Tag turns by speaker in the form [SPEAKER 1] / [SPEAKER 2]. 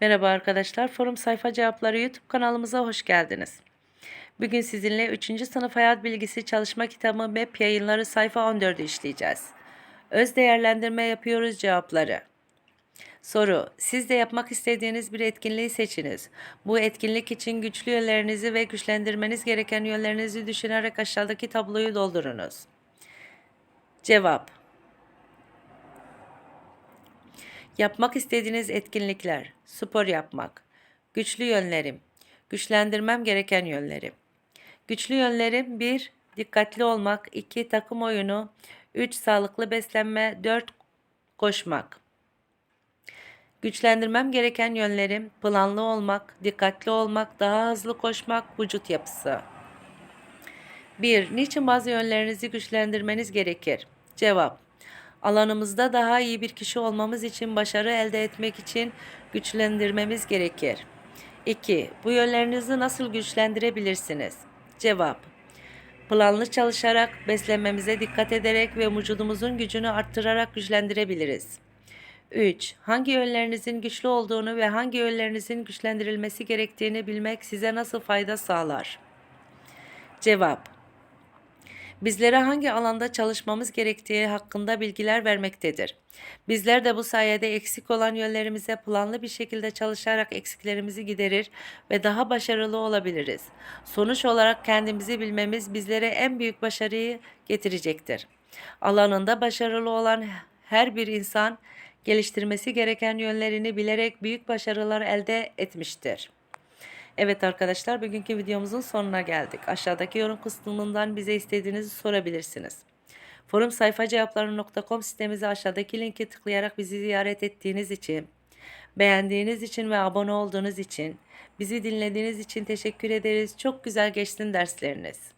[SPEAKER 1] Merhaba arkadaşlar, Forum Sayfa Cevapları YouTube kanalımıza hoş geldiniz. Bugün sizinle 3. sınıf hayat bilgisi çalışma kitabı MEP yayınları sayfa 14'ü işleyeceğiz. Öz değerlendirme yapıyoruz cevapları. Soru, siz de yapmak istediğiniz bir etkinliği seçiniz. Bu etkinlik için güçlü yönlerinizi ve güçlendirmeniz gereken yönlerinizi düşünerek aşağıdaki tabloyu doldurunuz. Cevap Yapmak istediğiniz etkinlikler, spor yapmak, güçlü yönlerim, güçlendirmem gereken yönlerim. Güçlü yönlerim 1. Dikkatli olmak, 2. Takım oyunu, 3. Sağlıklı beslenme, 4. Koşmak. Güçlendirmem gereken yönlerim planlı olmak, dikkatli olmak, daha hızlı koşmak, vücut yapısı. 1. Niçin bazı yönlerinizi güçlendirmeniz gerekir? Cevap Alanımızda daha iyi bir kişi olmamız için başarı elde etmek için güçlendirmemiz gerekir. 2. Bu yönlerinizi nasıl güçlendirebilirsiniz? Cevap Planlı çalışarak, beslenmemize dikkat ederek ve vücudumuzun gücünü arttırarak güçlendirebiliriz. 3. Hangi yönlerinizin güçlü olduğunu ve hangi yönlerinizin güçlendirilmesi gerektiğini bilmek size nasıl fayda sağlar? Cevap bizlere hangi alanda çalışmamız gerektiği hakkında bilgiler vermektedir. Bizler de bu sayede eksik olan yönlerimize planlı bir şekilde çalışarak eksiklerimizi giderir ve daha başarılı olabiliriz. Sonuç olarak kendimizi bilmemiz bizlere en büyük başarıyı getirecektir. Alanında başarılı olan her bir insan geliştirmesi gereken yönlerini bilerek büyük başarılar elde etmiştir. Evet arkadaşlar bugünkü videomuzun sonuna geldik. Aşağıdaki yorum kısmından bize istediğinizi sorabilirsiniz. Forum sayfacevapları.com sitemizi aşağıdaki linki tıklayarak bizi ziyaret ettiğiniz için, beğendiğiniz için ve abone olduğunuz için, bizi dinlediğiniz için teşekkür ederiz. Çok güzel geçsin dersleriniz.